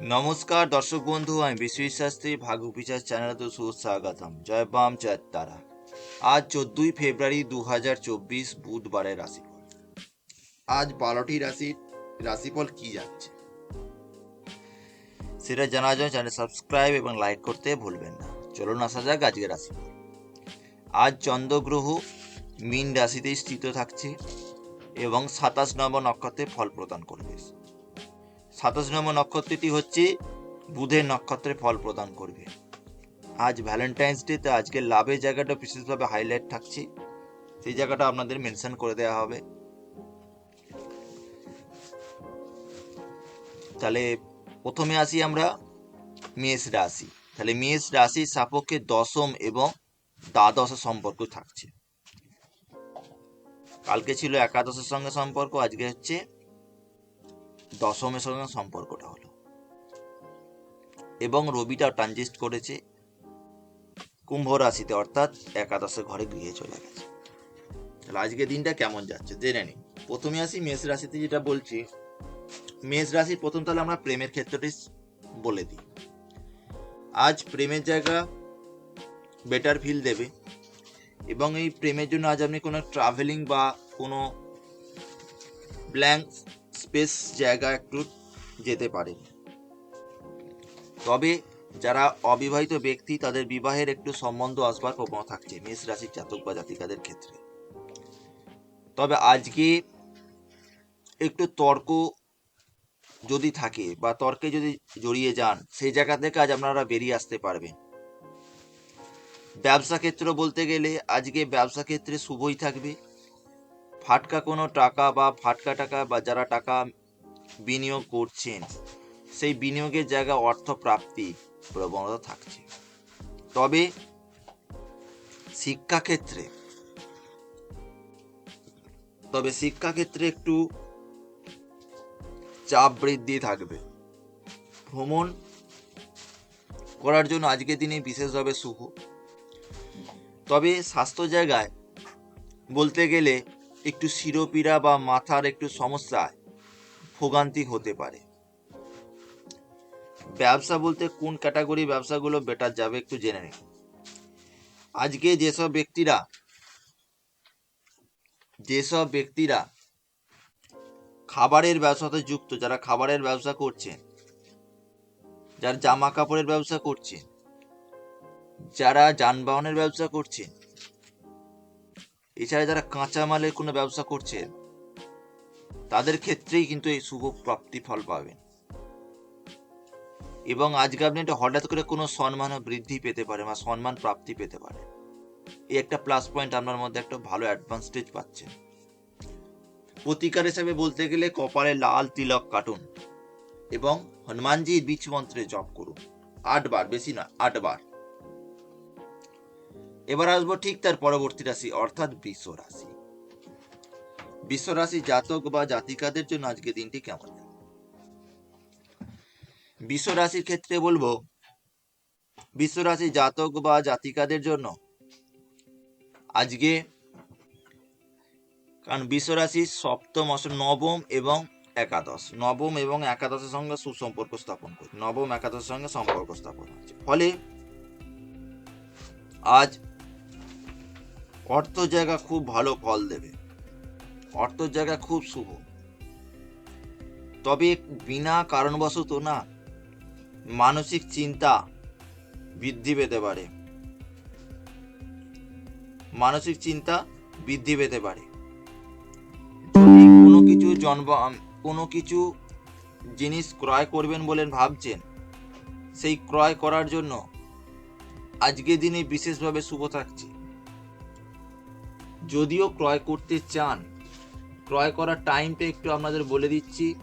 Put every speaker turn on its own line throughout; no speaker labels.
নমস্কার, দর্শক বন্ধু, আমি বিশ্বজিৎ শাস্ত্রী ভাগ্য বিচার চ্যানেলে তো সুস্বাগতম। জয় বাম, জয় তারা। আজ চোদ্দই ফেব্রুয়ারি দু হাজার চব্বিশ, বুধবারের রাশিফল। আজ বারোটি রাশির রাশিফল কি যাচ্ছে সেটা জানার জন্য চ্যানেল সাবস্ক্রাইব এবং লাইক করতে ভুলবেন না। চলুন আসা যাক আজকের রাশিফল। আজ চন্দ্রগ্রহ মীন রাশিতেই স্থিত থাকছে এবং সাতাশ নম্বর নক্ষত্রে ফল প্রদান করবে। সাতাশ নম্বর নক্ষত্রটি হচ্ছে বুধের নক্ষত্রে ফল প্রদান করবে। আজ ভ্যালেন্টাইন্স ডেতে আজকে লাভের জায়গাটা বিশেষভাবে হাইলাইট থাকছে। সেই জায়গাটা আপনাদের মেনশন করে দেওয়া হবে। তাহলে প্রথমে আসি আমরা মেষ রাশি। তাহলে মেষ রাশির সাপেক্ষে দশম এবং দ্বাদশ সম্পর্ক থাকছে। কালকে ছিল একাদশের সঙ্গে সম্পর্ক, আজকে হচ্ছে দশমের সঙ্গে সম্পর্কটা হলো। এবং রবিটা ট্রানজিস্ট করেছে কুম্ভ রাশিতে, অর্থাৎ একাদশের ঘরে গৃহে চলে গেছে। তাহলে আজকে দিনটা কেমন যাচ্ছে? জেনে নিন প্রথমে আসি মেষ রাশিতে যেটা বলছি, মেষ রাশির প্রথম তাহলে আমরা প্রেমের ক্ষেত্রটি বলে দিই। আজ প্রেমের জায়গা বেটার ফিল দেবে এবং এই প্রেমের জন্য আজ আপনি কোনো ট্রাভেলিং বা কোনো ব্ল্যাঙ্ক স্পেস জায়গা একটু যেতে পারেন। তবে যারা অবিবাহিত ব্যক্তি, তাদের বিবাহের একটু সম্বন্ধ আসবার প্রবণতা থাকছে মেষ রাশির জাতক বা জাতিকাদের ক্ষেত্রে। তবে আজকে একটু তর্ক যদি থাকে বা তর্কে যদি জড়িয়ে যান সেই জায়গা থেকে আজ আপনারা বেরিয়ে আসতে পারবেন। ব্যবসা ক্ষেত্র বলতে গেলে আজকে ব্যবসা ক্ষেত্রে শুভই থাকবে। ফাটকা কোনো টাকা বা ফাটকা টাকা বা যারা টাকা বিনিয়োগ করছেন, সেই বিনিয়োগের জায়গা অর্থ প্রাপ্তি প্রবণতা থাকছে। তবে শিক্ষাক্ষেত্রে তবে শিক্ষাক্ষেত্রে একটু চাপ বৃদ্ধি থাকবে। ভ্রমণ করার জন্য আজকের দিনে বিশেষভাবে শুভ। তবে স্বাস্থ্য জায়গায় বলতে গেলে একটু শিরোপীড়া বা মাথার একটু সমস্যায় ভোগান্তি হতে পারে। ব্যবসা বলতে কোন ক্যাটাগরি ব্যবসাগুলো বেটার যাবে একটু জেনে নিন। আজকে যেসব ব্যক্তিরা যেসব ব্যক্তিরা খাবারের ব্যবসাতে যুক্ত, যারা খাবারের ব্যবসা করছেন, যারা জামা কাপড়ের ব্যবসা করছেন, যারা যানবাহনের ব্যবসা করছেন এছাড়া যারা কাঁচামালের কোনো ব্যবসা করছেন, তাদের ক্ষেত্রেই কিন্তু এই শুভ প্রাপ্তি ফল পাবেন। এবং আজকে আপনি একটা হঠাৎ করে কোনো সম্মান বৃদ্ধি পেতে পারে বা সম্মান প্রাপ্তি পেতে পারে। এই একটা প্লাস পয়েন্ট আপনার মধ্যে একটা ভালো অ্যাডভান্সটেজ পাচ্ছেন। প্রতিকার হিসাবে বলতে গেলে কপালে লাল তিলক কাটুন এবং হনুমানজির বীজ মন্ত্রে জপ করুন। আটবার, বেশি না আটবার। এবার আসব ঠিক তার পরবর্তী রাশি, অর্থাৎ বৃষ রাশি। বৃষ রাশি জাতক বা জাতিকাদের জন্য আজকে দিনটি কেমন? বৃষ রাশির ক্ষেত্রে বলব, বৃষ রাশি জাতক বা জাতিকাদের জন্য আজকে, কারণ বৃষ রাশির সপ্তম নবম এবং একাদশ। নবম এবং একাদশের সঙ্গে সুসম্পর্ক স্থাপন করছে নবম একাদশের সঙ্গে সম্পর্ক স্থাপন হচ্ছে। ফলে আজ অর্থ জায়গা খুব ভালো ফল দেবে। অর্থ জায়গা খুব শুভ। তবে বিনা কারণবশত না, মানসিক চিন্তা বৃদ্ধি পেতে পারে। মানসিক চিন্তা বৃদ্ধি পেতে পারে। যদি কোনো কিছু জন্ম, কোনো কিছু জিনিস ক্রয় করবেন বলে ভাবছেন, সেই ক্রয় করার জন্য আজকের দিনে বিশেষভাবে শুভ থাকছে। যদিও ক্রয় করতে চান, ক্রয় করার টাইমটা একটু আপনাদের বলে দিচ্ছি।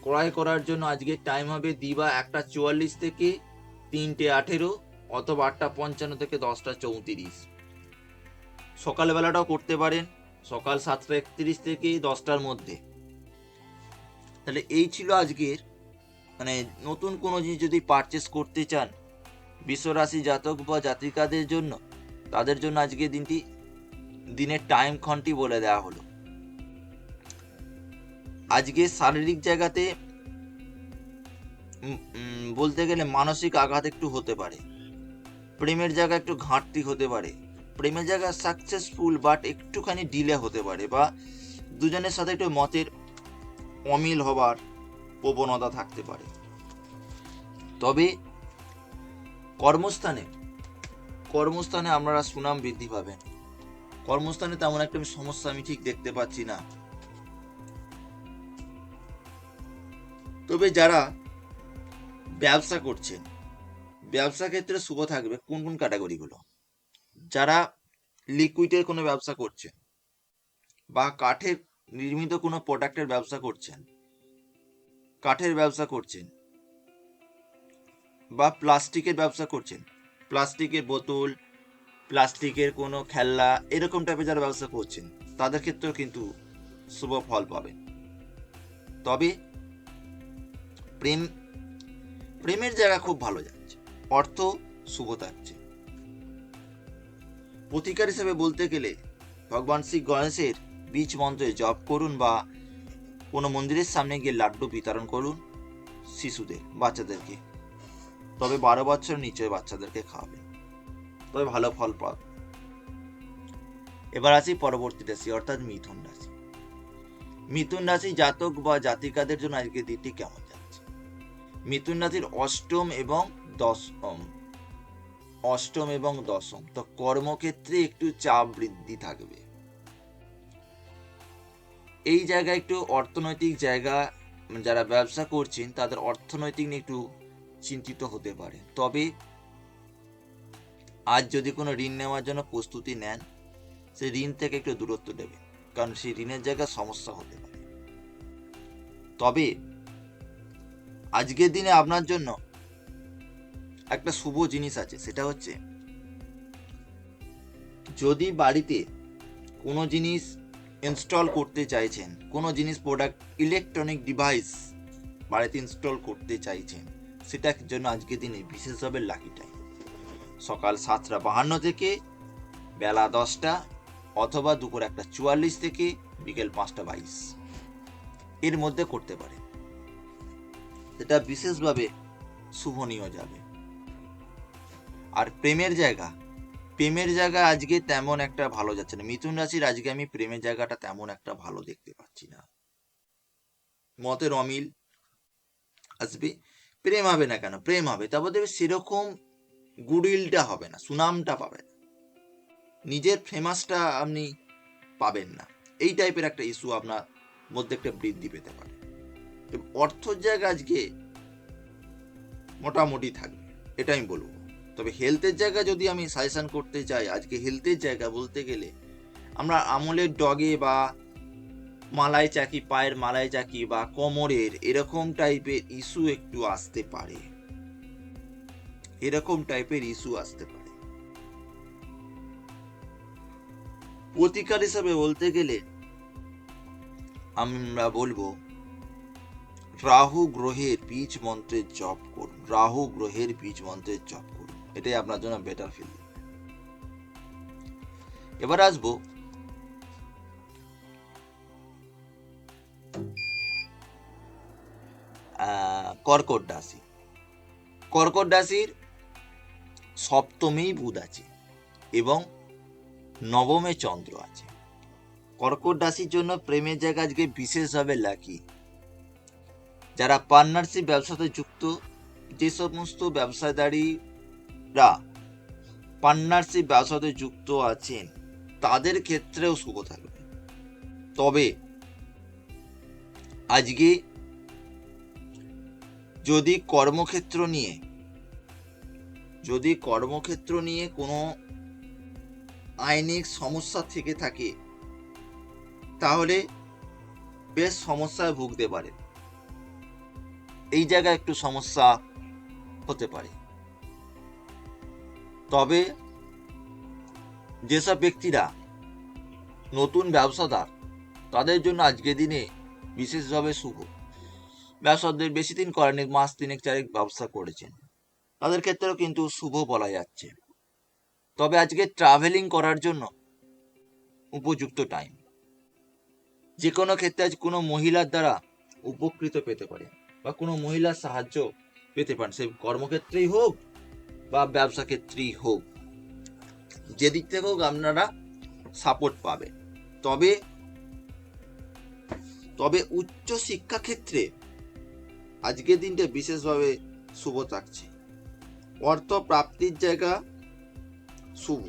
ক্রয় করার জন্য আজকে টাইম হবে দিবা একটা চুয়াল্লিশ থেকে তিনটে আঠেরো অথবা আটটা পঞ্চান্ন থেকে দশটা চৌত্রিশ। সকালবেলাটাও করতে পারেন, সকাল সাতটা একত্রিশ থেকে দশটার মধ্যে। তাহলে এই ছিল আজকের মানে নতুন কোনো জিনিস যদি পারচেস করতে চান, বিশ্বরাশি জাতক বা জাতিকাদের জন্য, তাদের জন্য আজকে দিনটি দিনের টাইম ক্ষণটি বলে দেওয়া হলো। আজকে শারীরিক জায়গাতে বলতে গেলে মানসিক আঘাত একটু হতে পারে। প্রেমের জায়গা একটু ঘাটতি হতে পারে। প্রেমের জায়গা সাকসেসফুল বাট একটুখানি ডিলে হতে পারে বা দুজনের সাথে একটু মতের অমিল হবার প্রবণতা থাকতে পারে। তবে কর্মস্থানে কর্মস্থানে আপনারা সুনাম বৃদ্ধি পাবেন। কর্মস্থানে তেমন একটা আমি সমস্যা আমি ঠিক দেখতে পাচ্ছি না। তবে যারা ব্যবসা করছেন, ব্যবসা ক্ষেত্রে শুভ থাকবে কোন কোন ক্যাটাগরিগুলো যারা লিকুইডের কোনো ব্যবসা করছেন বা কাঠের নির্মিত কোনো প্রোডাক্টের ব্যবসা করছেন, কাঠের ব্যবসা করছেন বা প্লাস্টিকের ব্যবসা করছেন প্লাস্টিকের বোতল প্লাস্টিকের কোনো খেলনা, এরকম টাইপের যারা ব্যবসা করছেন, তাদের ক্ষেত্রেও কিন্তু শুভ ফল পাবেন। তবে প্রেম, প্রেমের জায়গা খুব ভালো যাচ্ছে, অর্থ শুভ থাকছে। প্রতিকার হিসেবে বলতে গেলে, ভগবান শ্রী গণেশের বীজ মন্ত্রে জপ করুন বা কোনো মন্দিরের সামনে গিয়ে লাড্ডু বিতরণ করুন শিশুদের, বাচ্চাদেরকে। তবে বারো বছর নিচে বাচ্চাদেরকে খাওয়াবেন। তবে ভালো ফল পাবে এবার আসি পরবর্তী রাশি, অর্থাৎ মিথুন রাশি। মিথুন রাশি জাতক বা জাতিকাদের জন্য আজকের দিনটি কেমন যাচ্ছে? মিথুন রাশির অষ্টম এবং দশম, অষ্টম এবং দশম, তো কর্মক্ষেত্রে একটু চাপ বৃদ্ধি থাকবে। এই জায়গায় একটু অর্থনৈতিক জায়গা, যারা ব্যবসা করছেন, তাদের অর্থনৈতিক নিয়ে একটু চিন্তিত হতে পারে। তবে আজ যদি কোনো ঋণ নেওয়ার জন্য প্রস্তুতি নেন, সেই ঋণ থেকে একটু দূরত্ব দেবে কারণ সেই ঋণের জায়গায় সমস্যা হতে পারে। তবে আজকের দিনে আপনার জন্য একটা শুভ জিনিস আছে, সেটা হচ্ছে যদি বাড়িতে কোনো জিনিস ইনস্টল করতে চাইছেন, কোনো জিনিস প্রোডাক্ট ইলেকট্রনিক ডিভাইস বাড়িতে ইনস্টল করতে চাইছেন, সেটার জন্য আজকের দিনে বিশেষভাবে লাকি টাইম সকাল সাতটা বাহান্ন থেকে বেলা দশটা অথবা দুপুর একটা চুয়াল্লিশ থেকে বিকেল পাঁচটা বাইশ। এর মধ্যে করতে পারে। এটা বিশেষভাবে শুভনীয় যাবে। আর প্রেমের জায়গা। প্রেমের জায়গা আজকে তেমন একটা ভালো যাচ্ছে না। মিথুন রাশির আজকে আমি প্রেমের জায়গাটা তেমন একটা ভালো দেখতে পাচ্ছি না। মতের অমিল আসবে। প্রেম হবে না কেন? প্রেম হবে। তারপর দেখবে সেরকম গুডউইলটা হবে না, সুনামটা পাবে না নিজের ফেমাসটা আপনি পাবেন না। এই টাইপের একটা ইস্যু আপনার মধ্যে একটা বৃদ্ধি পেতে পারে। অর্থর জায়গা আজকে মোটামুটি থাকবে, এটা আমি বলব। তবে হেলথের জায়গা যদি আমি সাজেশন করতে চাই, আজকে হেলথের জায়গা বলতে গেলে, আমরা আমলের ডগে বা মালাই চাকি, পায়ের মালাই চাকি বা কোমরের এরকম টাইপের ইস্যু একটু আসতে পারে। এরকম টাইপের ইস্যু আসতে পারে। প্রতিকার হিসাবে বলতে গেলে, আমরা বলব, রাহু গ্রহের বীজ মন্ত্রের জপ করুন। রাহু গ্রহের বীজ মন্ত্রের জপ করুন। এটাই আপনার জন্য বেটার ফিল এবার আসব কর্কট রাশি। কর্কট রাশির সপ্তমেই বুধ আছে এবং নবমে চন্দ্র আছে। কর্কট রাশির জন্য প্রেমের জায়গা আজকে বিশেষভাবে লাকি যারা পার্টনারশিপ ব্যবসাতে যুক্ত, যে সমস্ত ব্যবসাদারীরা পার্টনারশিপ ব্যবসাতে যুক্ত আছেন, তাদের ক্ষেত্রেও শুভ থাকবে। তবে আজকে যদি কর্মক্ষেত্র নিয়ে যদি কর্মক্ষেত্র নিয়ে কোনো আইনিক সমস্যা থেকে থাকে, তাহলে বেশ সমস্যায় ভুগতে পারে। এই জায়গায় একটু সমস্যা হতে পারে। তবে যেসব ব্যক্তিরা নতুন ব্যবসাদার, তাদের জন্য আজকের দিনে বিশেষভাবে শুভ। ব্যবসাদের বেশি দিন করেনি, মাস তিনেক চারেক ব্যবসা করেছেন। তাদের ক্ষেত্রেও কিন্তু শুভ বলা যাচ্ছে। তবে আজকে ট্রাভেলিং করার জন্য উপযুক্ত টাইম যে কোনো ক্ষেত্রে আজ কোনো মহিলার দ্বারা উপকৃত পেতে পারে বা কোনো মহিলার সাহায্য পেতে পারেন, সে কর্মক্ষেত্রেই হোক বা ব্যবসা ক্ষেত্রেই হোক। যেদিক থেকে হোক আপনারা সাপোর্ট পাবে। তবে তবে উচ্চ শিক্ষা ক্ষেত্রে আজকের দিনটা বিশেষভাবে শুভ থাকছে। অর্থ প্রাপ্তির জায়গা শুভ।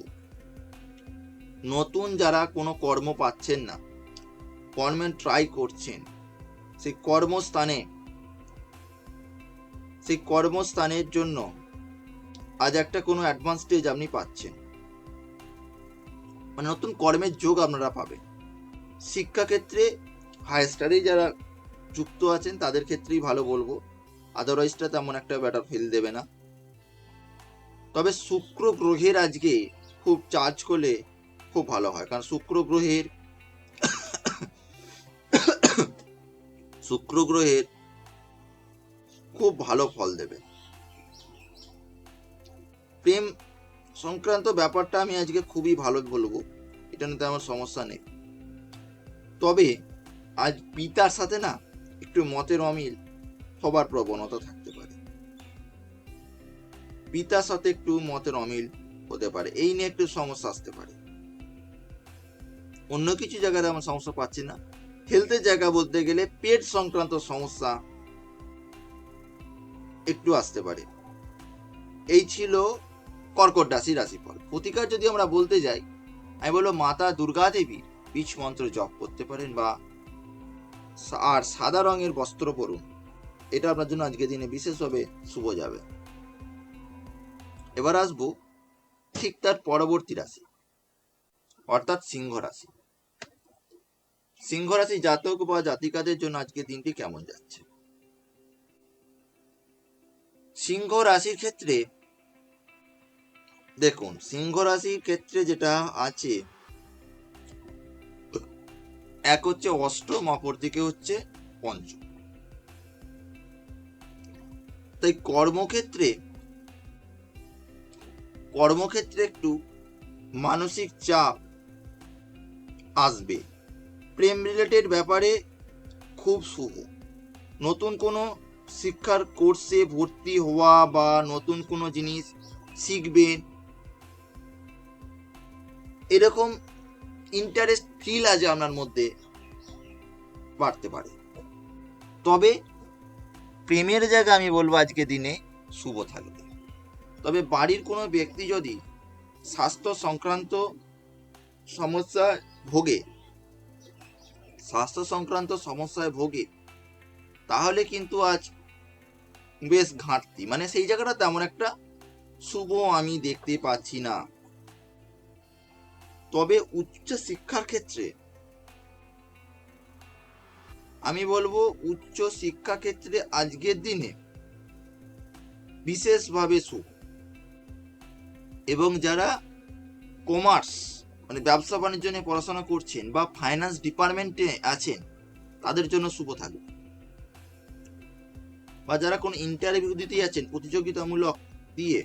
নতুন যারা কোনো কর্ম পাচ্ছেন না কর্মের ট্রাই করছেন সেই কর্মস্থানে সেই কর্মস্থানের জন্য আজ একটা কোনো অ্যাডভান্স স্টেজ আপনি পাচ্ছেন। মানে নতুন কর্মের যোগ আপনারা পাবেন। শিক্ষাক্ষেত্রে হায়ার স্টাডি যারা যুক্ত আছেন, তাদের ক্ষেত্রেই ভালো বলব। আদারওয়াইজটা তেমন একটা ব্যাটার ফিল দেবে না। তবে শুক্র গ্রহের আজকে খুব চার্জ করলে খুব ভালো হয়। কারণ শুক্র গ্রহের শুক্র গ্রহের খুব ভালো ফল দেবে। প্রেম সংক্রান্ত ব্যাপারটা আমি আজকে খুবই ভালো বলব। এটা নিতে আমার সমস্যা নেই। তবে আজ পিতার সাথে না একটু মতের অমিল হবার প্রবণতা পারে পিতার সাথে একটু মতের অমিল হতে পারে। এই নিয়ে একটু সমস্যা আসতে পারে। অন্য কিছু জায়গায় আমার সমস্যা পাচ্ছি না। হেলথের জায়গা বলতে গেলে পেট সংক্রান্ত সমস্যা একটু আসতে পারে। এই ছিল কর্কট রাশি রাশিফল। প্রতিকার যদি আমরা বলতে যাই, আমি বলব মাতা দুর্গা দেবীর বীজ মন্ত্র জপ করতে পারেন বা আর সাদা রঙের বস্ত্র পরুন। এটা আপনার জন্য আজকের দিনে বিশেষভাবে শুভ যাবে। এবার আসব ঠিক তার পরবর্তী রাশি, অর্থাৎ সিংহ রাশি। সিংহ রাশি জাতক বা জাতিকাদের জন্য আজকে দিনটি কেমন যাচ্ছে? সিংহ রাশির ক্ষেত্রে, দেখুন, সিংহ রাশির ক্ষেত্রে যেটা আছে, এক হচ্ছে অষ্টম অপরদিকে হচ্ছে পঞ্চম। তাই কর্মক্ষেত্রে কর্মক্ষেত্রে একটু মানসিক চাপ আসবে। প্রেম রিলেটেড ব্যাপারে খুব শুভ। নতুন কোনো শিক্ষার কোর্সে ভর্তি হওয়া বা নতুন কোনো জিনিস শিখবেন, এরকম ইন্টারেস্ট ফিল আছে আপনার মধ্যে বাড়তে পারে। তবে প্রেমের জায়গা আমি বলব আজকে দিনে শুভ থাকবে। তবে বাড়ির কোনো ব্যক্তি যদি স্বাস্থ্য সংক্রান্ত সমস্যায় ভোগে, স্বাস্থ্য সংক্রান্ত সমস্যায় ভোগে, তাহলে কিন্তু আজ বেশ ঘাটতি। মানে সেই জায়গাটা তেমন একটা শুভ আমি দেখতে পাচ্ছি না। তবে উচ্চ শিক্ষার ক্ষেত্রে, আমি বলব উচ্চ শিক্ষা ক্ষেত্রে আজকের দিনে বিশেষভাবে শুভ। এবং যারা কমার্স মানে ব্যবসা বাণিজ্য নিয়ে পড়াশোনা করছেন বা ফাইন্যান্স ডিপার্টমেন্টে আছেন, তাদের জন্য শুভ থাকবে। বা যারা কোনো ইন্টারভিউ দিতে যাচ্ছেন প্রতিযোগিতামূলক দিয়ে,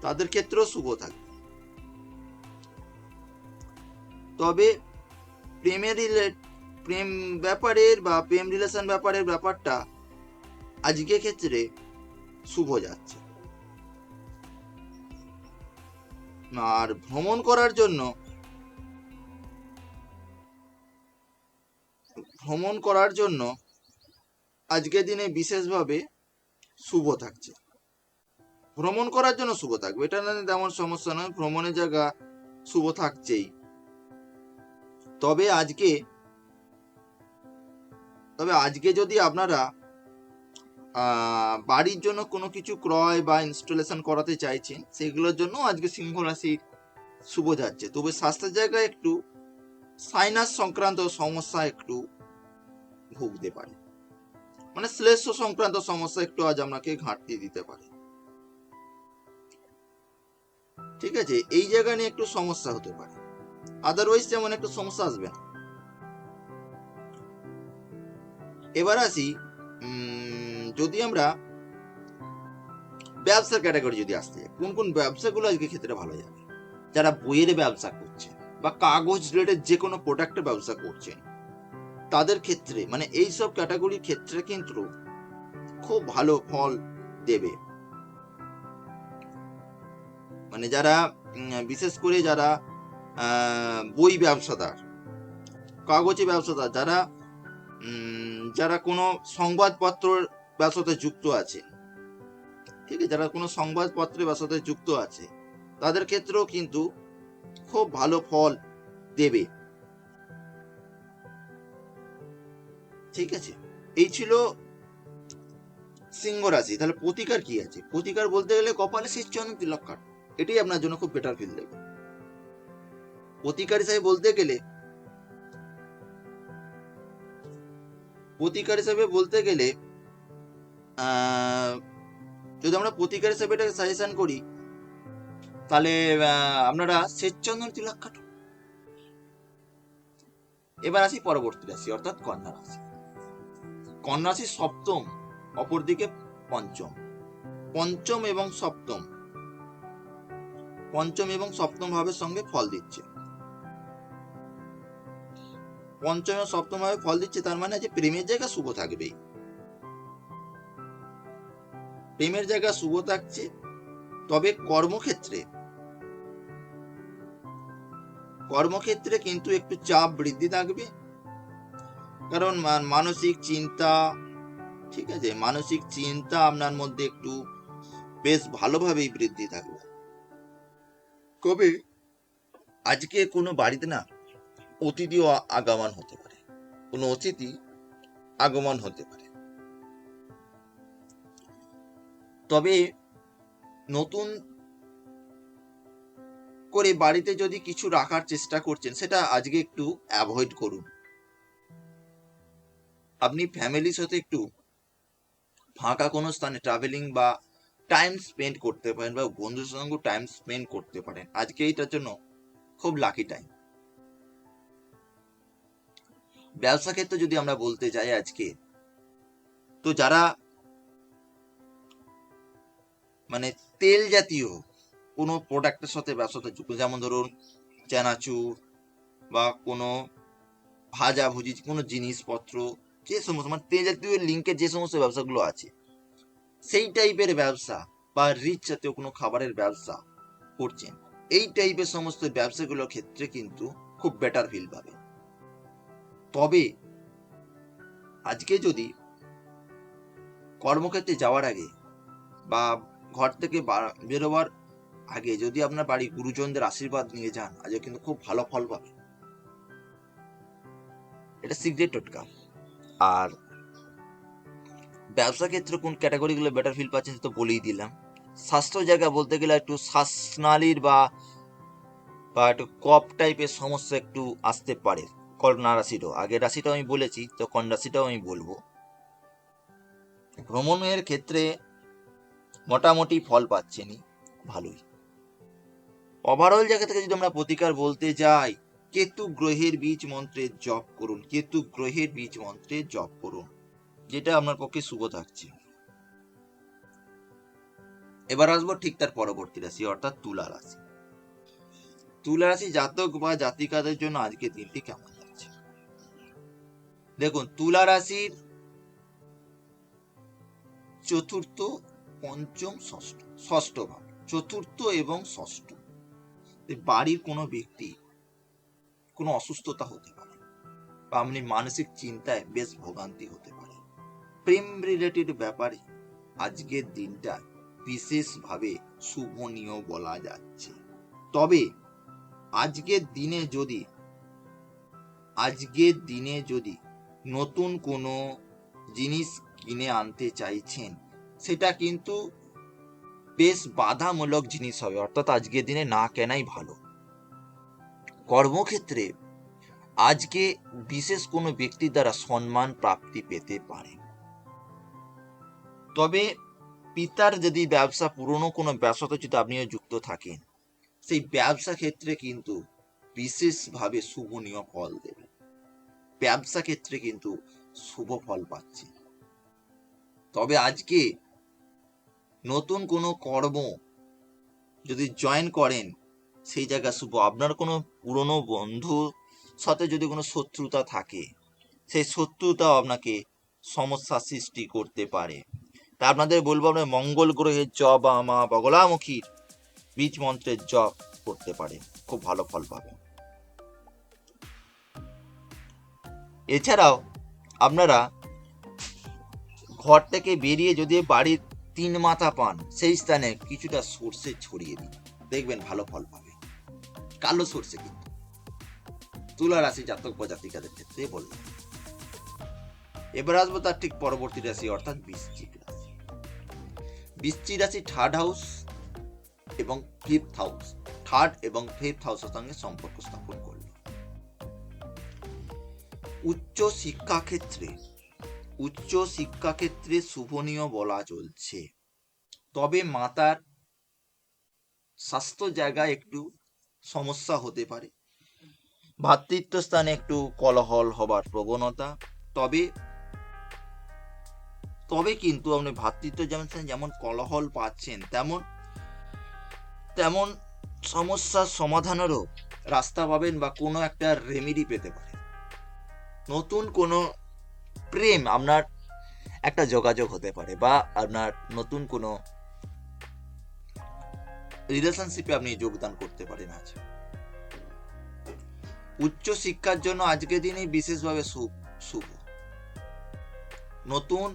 তাদের ক্ষেত্রেও শুভ থাকবে। তবে প্রেমের রিলেট প্রেম ব্যাপারের বা প্রেম রিলেশন ব্যাপারের ব্যাপারটা আজকে ক্ষেত্রে শুভ যাচ্ছে। আর ভ্রমণ করার জন্য, ভ্রমণ করার জন্য আজকের দিনে বিশেষভাবে শুভ থাকছে। ভ্রমণ করার জন্য শুভ থাকবে। এটা না তেমন সমস্যা নয়, ভ্রমণের জায়গা শুভ থাকছেই। তবে আজকে তবে আজকে যদি আপনারা বাড়ির জন্য কোনো কিছু ক্রয় বা ইনস্টলেশন করাতে চাইছেন, সেগুলোর জন্য আজকে সিংহ রাশি শুভ যাচ্ছে। তবে স্বাস্থ্যের জায়গায় একটু সাইনাস সংক্রান্ত সমস্যা একটু ভুগতে পারে। মানে শ্লেষ্ম সংক্রান্ত সমস্যা একটু আজ আপনাকে ঘাটতি দিতে পারে। ঠিক আছে, এই জায়গা নিয়ে একটু সমস্যা হতে পারে। আদারওয়াইজ যেমন একটু সমস্যা আসবে না। এবার আসি যদি আমরা ব্যবসার ক্যাটাগরি যদি আসতে যাই, কোন কোন ব্যবসাগুলো আজকে ক্ষেত্রে ভালো যাবে? যারা বইয়ের ব্যবসা করছে বা কাগজ রিলেটেড যে কোনো প্রোডাক্টের ব্যবসা করছেন তাদের ক্ষেত্রে মানে এই সব ক্যাটাগরির ক্ষেত্রে কিন্তু খুব ভালো ফল দেবে। মানে যারা বিশেষ করে যারা বই ব্যবসাদার কাগজে ব্যবসাদার যারা যারা কোনো সংবাদপত্রের ব্যবসাতে যুক্ত আছে, ঠিক আছে? যারা কোনো সংবাদপত্রের ব্যবসাতে যুক্ত আছে, তাদের ক্ষেত্রেও কিন্তু খুব ভালো ফল দেবে। ঠিক আছে? এই ছিল সিংহ রাশি। তাহলে প্রতিকার কি আছে? প্রতিকার বলতে গেলে কপালে শেষ চন্দন তিলক কাট এটাই আপনার জন্য খুব বেটার ফিল দেবে। প্রতিকার হিসাবে বলতে গেলে প্রতিকার হিসাবে বলতে গেলে যদি আমরা প্রতিকার হিসাবে এটাকে সাজেশন করি, তাহলে আপনারা শ্বেতচন্দন তিলক কাটুন এবার আসি পরবর্তী রাশি, অর্থাৎ কন্যা রাশি। কন্যা রাশি সপ্তম, অপরদিকে পঞ্চম। পঞ্চম এবং সপ্তম। পঞ্চম এবং সপ্তম ভাবের সঙ্গে ফল দিচ্ছে। পঞ্চম এবং সপ্তম ভাবে ফল দিচ্ছে, তার মানে যে প্রেমের জায়গা শুভ থাকবেই। প্রেমের জায়গা শুভ থাকছে, তবে কর্মক্ষেত্রে। কর্মক্ষেত্রে কিন্তু একটু চাপ বৃদ্ধি থাকবে। কারণ মানসিক চিন্তা, ঠিক আছে? মানসিক চিন্তা আপনার মধ্যে একটু বেশ ভালোভাবেই বৃদ্ধি থাকবে। কবে, আজকে কোনো বাড়িতে না অতিথিও আগমন হতে পারে। কোনো অতিথি আগমন হতে পারে। তবে নতুন করে বাড়িতে যদি কিছু রাখার চেষ্টা করছেন, সেটা আজকে একটু অ্যাভয়েড করুন। আপনি ফ্যামিলির সাথে একটু ফাঁকা কোনো স্থানে ট্রাভেলিং বা টাইম স্পেন্ড করতে পারেন বা বন্ধুর সঙ্গে টাইম স্পেন্ড করতে পারেন। আজকে এইটার জন্য খুব লাকি টাইম ব্যবসা ক্ষেত্রে যদি আমরা বলতে যাই আজকে, তো যারা মানে তেল জাতীয় কোনো প্রোডাক্টের সাথে ব্যবসাতে যুক্ত, যেমন ধরুন চানাচুর বা কোনো ভাজা ভুজি, কোনো জিনিসপত্র, যে সমস্ত মানে তেল জাতীয় লিঙ্কের যে সমস্ত ব্যবসাগুলো আছে, সেই টাইপের ব্যবসা বা রিচ জাতীয় কোনো খাবারের ব্যবসা করছেন, এই টাইপের সমস্ত ব্যবসাগুলোর ক্ষেত্রে কিন্তু খুব বেটার ফিল পাবে তবে আজকে যদি কর্মক্ষেত্রে যাওয়ার আগে বা ঘর থেকে বেরোবার আগে যদি আপনার বাড়ি গুরুজনদের আশীর্বাদ নিয়ে যান আজকে কিন্তু খুব ভালো ফল পাবে। এটা সিক্রেট টোটকা। আর ব্যবসা ক্ষেত্রে কোন ক্যাটাগরিগুলো বেটার ফিল পাচ্ছেন তো বলেই দিলাম। স্বাস্থ্য জায়গা বলতে গেলে একটু শ্বাসনালীর বা বা একটু কপ টাইপের সমস্যা একটু আসতে পারে। কন্যা রাশিরও আগের রাশিটাও আমি বলেছি, তো কন্যা রাশিটাও আমি বলব। ভ্রমণের ক্ষেত্রে মোটামুটি ফল পাচ্ছেনই, ভালোই। ওভারঅল জায়গা থেকে যদি আমরা প্রতিকার বলতে যাই, কেতু গ্রহের বীজ মন্ত্রের জপ করুন, কেতু গ্রহের বীজ মন্ত্রে জপ করুন, যেটা আপনার পক্ষে শুভ থাকছে। এবার আসব ঠিক তার পরবর্তী রাশি, অর্থাৎ তুলা রাশি। তুলা রাশি জাতক বা জাতিকাদের জন্য আজকে দিনটি কেমন? দেখুন, তুলা রাশির চতুর্থ, পঞ্চম, ষষ্ঠ ষষ্ঠ ভাব, চতুর্থ এবং ষষ্ঠ। বাড়ির কোনো ব্যক্তি কোনো অসুস্থতা হতে পারে বা আপনি মানসিক চিন্তায় বেশ ভোগান্তি হতে পারে। প্রেম রিলেটেড ব্যাপারে আজকের দিনটা বিশেষভাবে শুভনীয় বলা যাচ্ছে। তবে আজকের দিনে যদি, আজকের দিনে যদি নতুন কোনো জিনিস কিনে আনতে চাইছেন, সেটা কিন্তু বেশ বাধামূলক জিনিস হবে, অর্থাৎ আজকের দিনে না কেনাই ভালো। কর্মক্ষেত্রে আজকে বিশেষ কোনো ব্যক্তির দ্বারা সম্মান প্রাপ্তি পেতে পারেন তবে পিতার যদি ব্যবসা পুরনো কোনো ব্যবসাতে যদি আপনিও যুক্ত থাকেন, সেই ব্যবসা ক্ষেত্রে কিন্তু বিশেষভাবে শুভনীয় ফল দেবে। ব্যবসা ক্ষেত্রে কিন্তু শুভ ফল পাচ্ছে। তবে আজকে নতুন কোনো কর্ম যদি জয়েন করেন, সেই জায়গা শুভ। আপনার কোনো পুরনো বন্ধু সাথে যদি কোনো শত্রুতা থাকে, সেই শত্রুতাও আপনাকে সমস্যা সৃষ্টি করতে পারে। তা আপনাদের বলব, আপনার মঙ্গল গ্রহের জব বা মা বগলামুখীর বীজ মন্ত্রের জপ করতে পারেন। খুব ভালো ফল পাবেন। এছাড়াও আপনারা ঘর থেকে বেরিয়ে যদি বাড়ির তিন মাথা পান, সেই স্থানে কিছুটা সর্ষে ছড়িয়ে দিন। দেখবেন ভালো ফল পাবে। কালো সর্ষে কিন্তু। তুলা রাশি জাতক বা জাতিকাদের ক্ষেত্রে বললাম। এবার আসব তার ঠিক পরবর্তী রাশি, অর্থাৎ বৃশ্চিক রাশি। বৃশ্চিক রাশি থার্ড হাউস এবং ফিফথ হাউস থার্ড এবং ফিফথ হাউসের সঙ্গে সম্পর্ক স্থাপন উচ্চ শিক্ষা ক্ষেত্রে, উচ্চ শিক্ষা ক্ষেত্রে শুভনীয় বলা চলছে। তবে মাতার স্বাস্থ্য জায়গায় একটু সমস্যা হতে পারে। ভাতৃত্ব স্থানে একটু কলহল হবার প্রবণতা, তবে তবে কিন্তু আপনি ভাতৃত্ব যেমন যেমন কলহল পাচ্ছেন, তেমন তেমন সমস্যার সমাধানেরও রাস্তা পাবেন বা কোনো একটা রেমেডি পেতে পারেন। নতুন কোনো প্রেম আপনার একটা যোগাযোগ হতে পারে বা আপনার নতুন কোনো রিলেশনশিপে আপনি যোগদান করতে পারেন আজ। উচ্চ শিক্ষার জন্য আজকের দিনে বিশেষভাবে শুভ শুভ। নতুন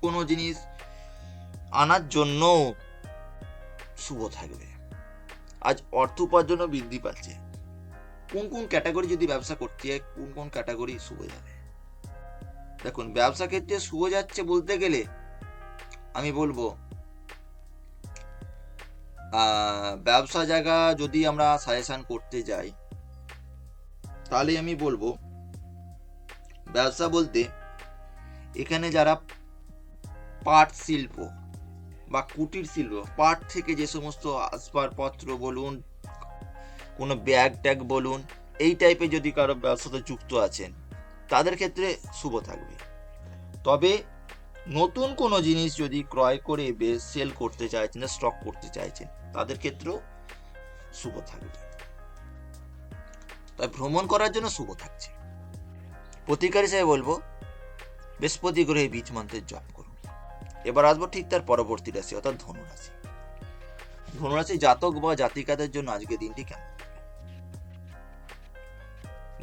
কোনো জিনিস আনার জন্য শুভ থাকবে। আজ অর্থ উপার্জনও বৃদ্ধি পাচ্ছে। কোন কোন ক্যাটাগরি যদি ব্যবসা করতে হয়, কোন কোন ক্যাটাগরি শুভ যাবে? দেখুন, ব্যবসা ক্ষেত্রে শুভ যাচ্ছে বলতে গেলে, আমি বলব ব্যবসা জায়গা যদি আমরা সাজেশন করতে যাই, তাহলে আমি বলব, ব্যবসা বলতে এখানে যারা পাট শিল্প বা কুটির শিল্প, পাট থেকে যে সমস্ত আসবাবপত্র বলুন কোনো ব্যাগ ট্যাগ বলুন, এই টাইপের যদি কারও ব্যবসাতে যুক্ত আছেন, তাদের ক্ষেত্রে শুভ থাকবে। তবে নতুন কোনো জিনিস যদি ক্রয় করে সেল করতে চাইছেন স্টক করতে চাইছেন, তাদের ক্ষেত্রেও শুভ থাকবে। তাই ভ্রমণ করার জন্য শুভ থাকছে। প্রতিকার হিসেবে বলব, বৃহস্পতি গ্রহে বীজ মন্ত্রের জপ করুন। এবার আসব ঠিক তার পরবর্তী রাশি, অর্থাৎ ধনুরাশি ধনুরাশি জাতক বা জাতিকাদের জন্য আজকে দিনটি কেমন?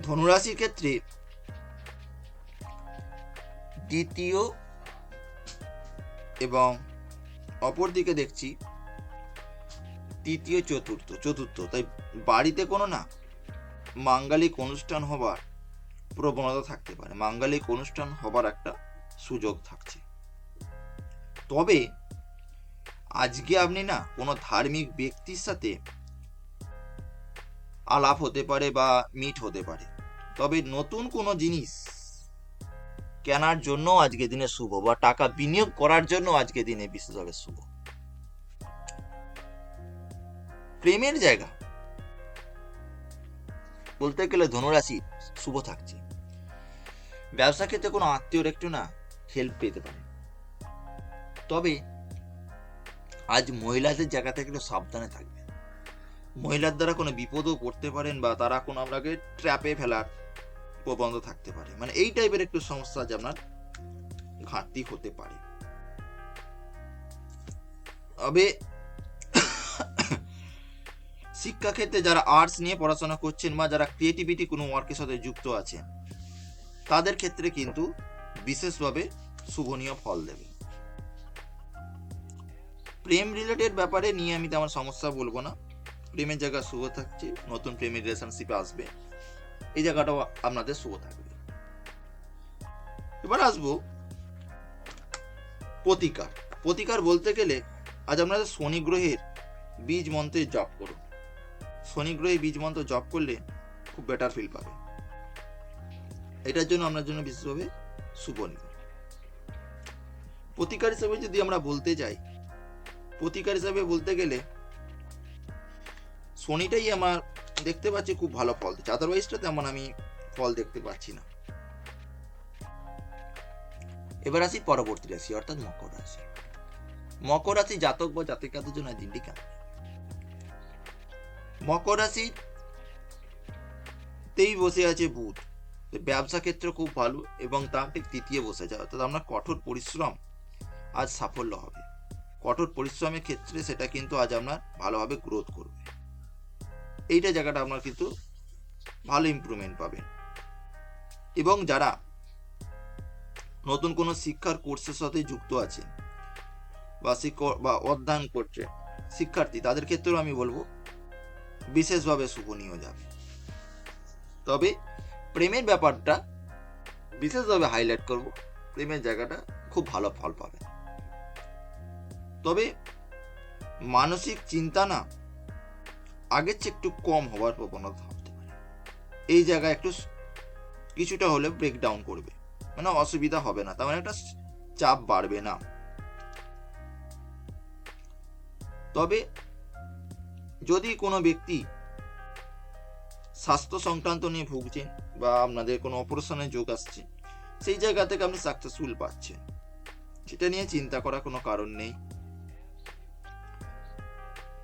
ধনুরাশির ক্ষেত্রে দ্বিতীয় এবং অপরদিকে দেখছি তৃতীয়, চতুর্থ চতুর্থ। তাই বাড়িতে কোনো না, মাঙ্গালিক অনুষ্ঠান হবার প্রবণতা থাকতে পারে। মাঙ্গালিক অনুষ্ঠান হবার একটা সুযোগ থাকছে। তবে আজকে আপনি না কোনো ধার্মিক ব্যক্তির সাথে আলাপ হতে পারে বা মিট হতে পারে। তবে নতুন কোনো জিনিস কেনার জন্য আজকে দিনে শুভ বা টাকা বিনিয়োগ করার জন্য আজকে দিনে বিশেষভাবে শুভ। প্রেমের জায়গা। বলতে গেলে ধনুরাশি শুভ থাকছে। ব্যবসা ক্ষেত্রে কোনো আত্মীয়র একটু না হেল্প পেতে পারে। তবে আজ মহিলাদের জায়গা থেকে একটু সাবধানে থাকবে। মহিলার দ্বারা কোনো বিপদও পড়তে পারেন বা তারা কোনো আপনাকে ট্র্যাপে ফেলার প্রবন্ধ থাকতে পারে। মানে এই টাইপের একটু সমস্যা যে আপনার, ঘাটতি হতে পারে। তবে শিক্ষাক্ষেত্রে যারা আর্টস নিয়ে পড়াশোনা করছেন বা যারা ক্রিয়েটিভিটি কোনো ওয়ার্কের সাথে যুক্ত আছেন, তাদের ক্ষেত্রে কিন্তু বিশেষভাবে শুভনীয় ফল দেবে। প্রেম রিলেটেড ব্যাপারে নিয়ে আমি তেমন সমস্যা বলব না। প্রেমের জায়গা শুভ থাকছে, নতুন প্রেমের রিলেশনশিপে আসবে। এই জায়গাটাও আপনাদের শুভ থাকবে। এবার আসব প্রতিকার। প্রতিকার বলতে গেলে আজ আপনাদের শনি গ্রহের বীজ মন্ত্রে জপ করুন। শনি গ্রহে বীজ মন্ত্র জপ করলে খুব বেটার ফিল পাবে। এটার জন্য আপনার জন্য বিশেষভাবে নিবে প্রতিকার হিসাবে যদি আমরা বলতে যাই, প্রতিকার হিসাবে বলতে গেলে শনিটাই আমার দেখতে পাচ্ছি খুব ভালো ফল দিচ্ছে। আদারওয়াইজটা তেমন আমি ফল দেখতে পাচ্ছি না। এবার আসি পরবর্তী রাশি, অর্থাৎ মকর রাশি। মকর রাশি জাতক বা জাতিকাদের জন্য দিনটি কেমন? মকর রাশি তেই বসে আছে বুধ। ব্যবসা ক্ষেত্রে খুব ভালো এবং তার ঠিক তৃতীয় বসে যায় অর্থাৎ আপনার কঠোর পরিশ্রম আজ সাফল্য হবে। কঠোর পরিশ্রমের ক্ষেত্রে সেটা কিন্তু আজ আপনার ভালোভাবে গ্রোথ করবে। এইটা জায়গাটা আপনার কিন্তু ভালো ইমপ্রুভমেন্ট পাবেন এবং যারা নতুন কোনো শিক্ষার কোর্সের সাথে যুক্ত আছে বা বা অধ্যয়ন করছে শিক্ষার্থী, তাদের ক্ষেত্রেও আমি বলব বিশেষভাবে শুভনীয় যাবে। তবে প্রেমের ব্যাপারটা বিশেষভাবে হাইলাইট করব, প্রেমের জায়গাটা খুব ভালো ফল পাবে। তবে মানসিক চিন্তা না আগের চেয়ে একটু কম হওয়ার প্রবণতা হতে পারে। এই জায়গায় একটু কিছুটা হলে ব্রেকডাউন করবে। মানে অসুবিধা হবে না, তার মানে একটা চাপ বাড়বে না। তবে যদি কোনো ব্যক্তি স্বাস্থ্য সংক্রান্ত নিয়ে ভুগছেন বা আপনাদের কোনো অপারেশনের যোগ আসছে, সেই জায়গা থেকে আপনি সাকসেসফুল পাচ্ছেন। সেটা নিয়ে চিন্তা করার কোনো কারণ নেই।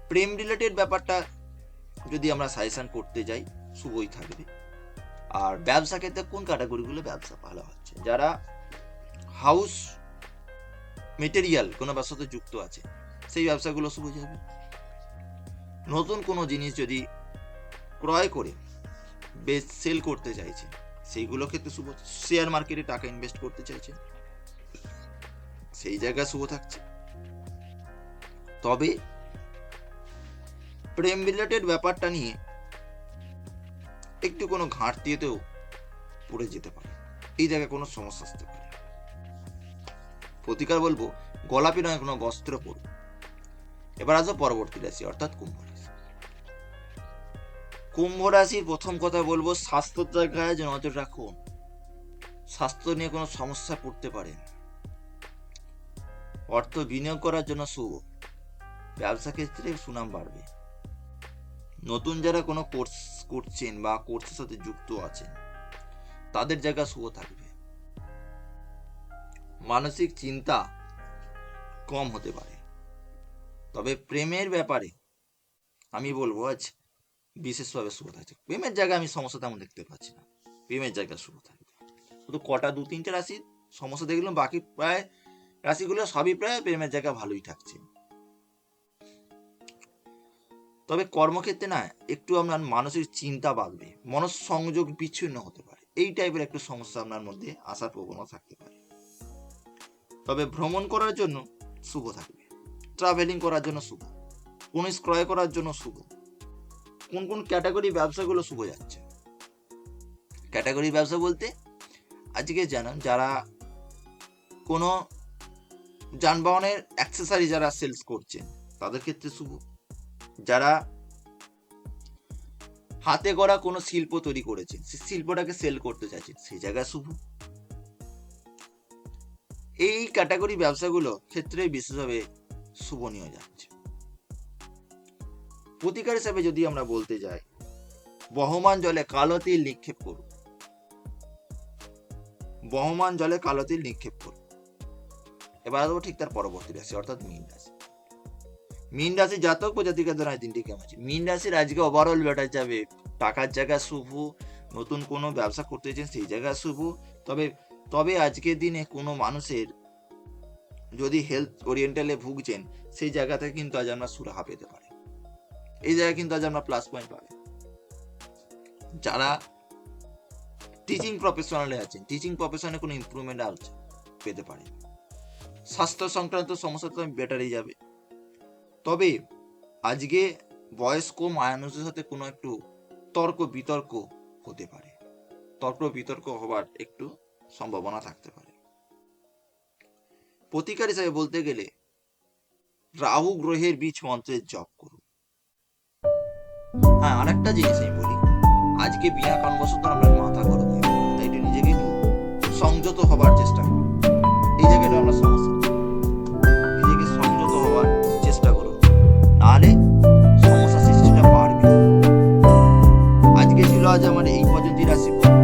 প্রেম রিলেটেড ব্যাপারটা যদি আমরা সাজেশন করতে যাই, শুভই থাকবে। আর ব্যবসা ক্ষেত্রে কোন ক্যাটাগরিগুলো ব্যবসা ভালো হচ্ছে? যারা হাউস মেটেরিয়াল কোনো ব্যবসাতে যুক্ত আছে, সেই ব্যবসাগুলো শুভ যাবে নতুন কোনো জিনিস যদি ক্রয় করে, বেশ সেল করতে চাইছে, সেইগুলো ক্ষেত্রে শুভ শেয়ার মার্কেটে টাকা ইনভেস্ট করতে চাইছে, সেই জায়গায় শুভ থাকছে। তবে প্রেম রিলেটেড ব্যাপারটা নিয়ে একটু কোনো ঘাটতিতেও পড়ে যেতে পারে। এই জায়গায় কোনো সমস্যা আসতে পারে। প্রতিকার বলব, গোলাপি নয় কোনো বস্ত্র পরুন। এবার আসব পরবর্তী রাশি, অর্থাৎ কুম্ভ রাশি। কুম্ভ রাশির প্রথম কথা বলব, স্বাস্থ্যের জায়গায় যে নজর রাখুন। স্বাস্থ্য নিয়ে কোনো সমস্যা পড়তে পারেন অর্থ বিনিয়োগ করার জন্য শুভ। ব্যবসা ক্ষেত্রে সুনাম বাড়বে। নতুন যারা কোনো কোর্স করছেন বা কোর্সের সাথে যুক্ত আছেন, তাদের জায়গা শুভ থাকবে। মানসিক চিন্তা কম হতে পারে। তবে প্রেমের ব্যাপারে আমি বলব আজ বিশেষভাবে শুভ থাকছে। প্রেমের জায়গায় আমি সমস্যা তেমন দেখতে পাচ্ছি না। প্রেমের জায়গা শুভ থাকবে। শুধু কটা দু তিনটে রাশি সমস্যা দেখলাম, বাকি প্রায় রাশিগুলো সবই প্রায় প্রেমের জায়গা ভালোই থাকছে। তবে কর্মক্ষেত্রে না একটু আপনার মানসিক চিন্তা বাড়বে, মনঃসংযোগ বিচ্ছিন্ন হতে পারে। এই টাইপের একটু সমস্যা আপনার মধ্যে আসার প্রবণতা থাকতে পারে। তবে ভ্রমণ করার জন্য শুভ থাকবে। ট্রাভেলিং করার জন্য শুভ। কোন ক্রয় করার জন্য শুভ। কোন কোন ক্যাটাগরি ব্যবসাগুলো শুভ যাচ্ছে। ক্যাটাগরি ব্যবসা বলতে আজকে জানান যারা কোনো যানবাহনের অ্যাক্সেসারি যারা সেলস করছেন, তাদের ক্ষেত্রে শুভ। যারা হাতে গড়া কোনো শিল্প তৈরি করেছেন সেই শিল্পটাকে সেল করতে চাইছেন সেই জায়গায় শুভ। এই ক্যাটাগরি ব্যবসাগুলো ক্ষেত্রে বিশেষভাবে শুভ নিয়ে যাচ্ছে প্রতিকার হিসাবে যদি আমরা বলতে যাই, বহমান জলে কালো তিল নিক্ষেপ করুন। বহমান জলে কালো তিল নিক্ষেপ করুন। এবার ঠিক তার পরবর্তী রাশি, অর্থাৎ মীন রাশি। মীন রাশি জাতক ও জাতিকাদের আজ দিনটি কেমন আছে? মীন রাশির আজকে ওভারঅল বেটার যাবে। টাকার জায়গা শুভ, নতুন কোনো ব্যবসা করতে চান সেই জায়গা শুভ। তবে তবে আজকের দিনে কোনো মানুষের যদি হেলথ ওরিয়েন্টালে ভুগছেন, সেই জায়গাতে কিন্তু আজ আমরা সুরাহা পেতে পারি। এই জায়গায় কিন্তু আজ আমরা প্লাস পয়েন্ট পাবে। যারা টিচিং প্রফেশনালে আছেন টিচিং প্রফেশনে কোনো ইমপ্রুভমেন্ট আছে পেতে পারে স্বাস্থ্য সংক্রান্ত সমস্যা তো বেটারই যাবে। তবে আজকে বয়স্ক মানুষের সাথে কোনো একটু তর্ক বিতর্ক হতে পারে। তর্ক বিতর্ক হবার একটু সম্ভাবনা থাকতে পারে। প্রতিকার হিসাবে বলতে গেলে রাহু গ্রহের বীজ মন্ত্রের জপ করুন। হ্যাঁ আরেকটা জিনিস আমি বলি, আজকে বিনা কারণবশত আমরা মাথা গরম হয়ে তাই একটু নিজেকে একটু সংযত হবার চেষ্টা করুন এই জায়গাটা আমরা ছিল আমার এই পর্যন্ত রাশি